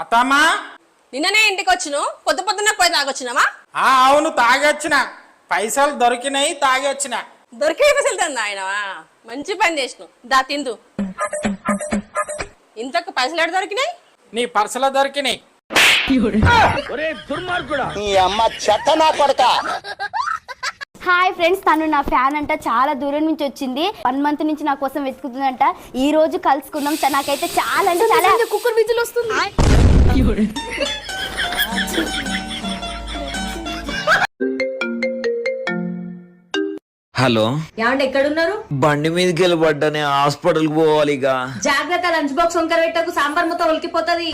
అత్తమ్మా? నిన్ననే ఇంటికి వచ్చును పొద్దు పొద్దున్న పోయి తాగొచ్చినావా? ఆ అవును తాగొచ్చిన. పైసలు దొరికినాయి తాగొచ్చిన. దొరికే పైసలు తందా ఆయనవా మంచి పని చేసినావు. దా తిందు. ఇంతకు పైసలు ఎక్కడ దొరికినాయి? నీ పర్సులో దొరికినాయి. హాయ్ ఫ్రెండ్స్ తను నా ఫ్యాన్ అంట చాలా దూరం నుంచి వచ్చింది. వన్ మంత్ నుంచి నా కోసం వెతుకుతుందంట. ఈ రోజు కలుసుకున్నాం త- నాకైతే చాలా అంటే చాలా కుక్కర్ విజులు వస్తుంది? హలో. ఏమండి ఎక్కడున్నారు? బండి మీదకి వెళ్ళి పడ్డానే హాస్పిటల్కి పోవాలి ఇక జాగ్రత్త లంచ్ బాక్స్ వంకర పెట్టకు సాంబార్ మొత్తం ఉలికిపోతుంది.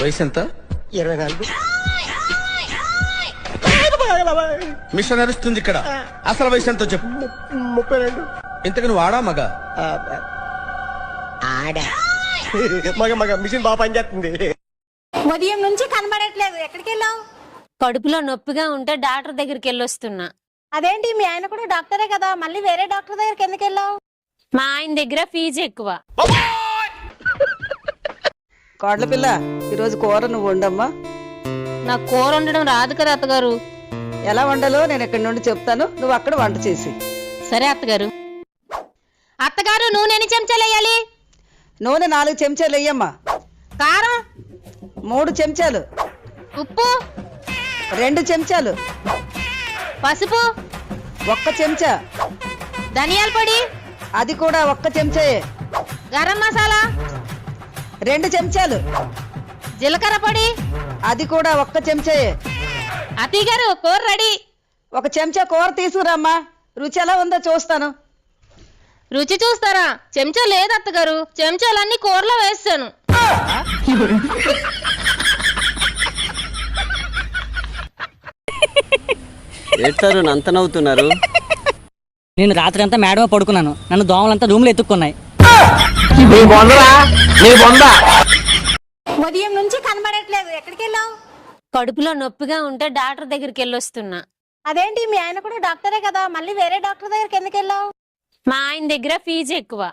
వయసు ఎంత ఇరవై నాలుగు. మిషన్ నడుస్తుంది ఇక్కడ. అసలు వయసు ఎంతో చెప్పు. ముప్పై రెండు. ఇంతకు నువ్వు ఆడా మగ? మగ మగ మిషన్ బాగా పనిచేస్తుంది. ఉదయం నుంచి కనబడట్లేదు. ఎక్కడికి వెళ్ళావు? కడుపులో నొప్పిగా ఉంటే డాక్టర్ దగ్గరికి వెళ్ళొస్తున్నా. అదేంటి? మీ ఆయన కూడా డాక్టరే కదా. మళ్ళీ వేరే డాక్టర్ దగ్గరికి ఎందుకు వెళ్ళావు? మా ఆయన దగ్గర ఫీజు ఎక్కువ. కోడల పిల్ల ఈరోజు కూర నువ్వు వండమ్మా. నాకు కూర వండడం రాదు కదా అత్తగారు. ఎలా వండాలో నేను ఇక్కడి నుండి చెప్తాను. నువ్వు అక్కడ వంట చేసి. సరే అత్తగారు. అత్తగారు నూనె ఎన్ని చెంచాలు వేయాలి? నూనె నాలుగు చెంచాలు వెయ్యమ్మా కారం? మూడు చెంచాలు. ఉప్పు? రెండు చెంచాలు. పసుపు? ఒక్క చెంచా. ధనియాల పొడి? అది కూడా ఒక్క చెంచాయే. గరం మసాలా? రెండు చెంచాలు. జీలకర్ర పొడి? అది కూడా ఒక్క చెంచాయే. అత్తయ్య గారు కూర రెడీ. ఒక చెంచా కూర తీసుకురామ్మా. రుచి ఎలా ఉందో చూస్తాను. రుచి చూస్తారా? చెంచా లేదు అత్తగారు. చెంచాలన్నీ కూరలో వేస్తాను. అంత నవ్వుతున్నారు. నేను రాత్రి అంతా మేడమే పడుకున్నాను. నన్ను దోమలంతా రూమ్లో ఎత్తుక్కున్నాయి. ఉదయం నుంచి కనబడట్లేదు. ఎక్కడికి వెళ్ళావు కడుపులో నొప్పిగా ఉంటే డాక్టర్ దగ్గరికి వెళ్ళొస్తున్నా. అదేంటి? మీ ఆయన కూడా డాక్టరే కదా. మళ్ళీ వేరే డాక్టర్ దగ్గరికి ఎందుకు వెళ్ళావు? మా ఆయన దగ్గర ఫీజు ఎక్కువ.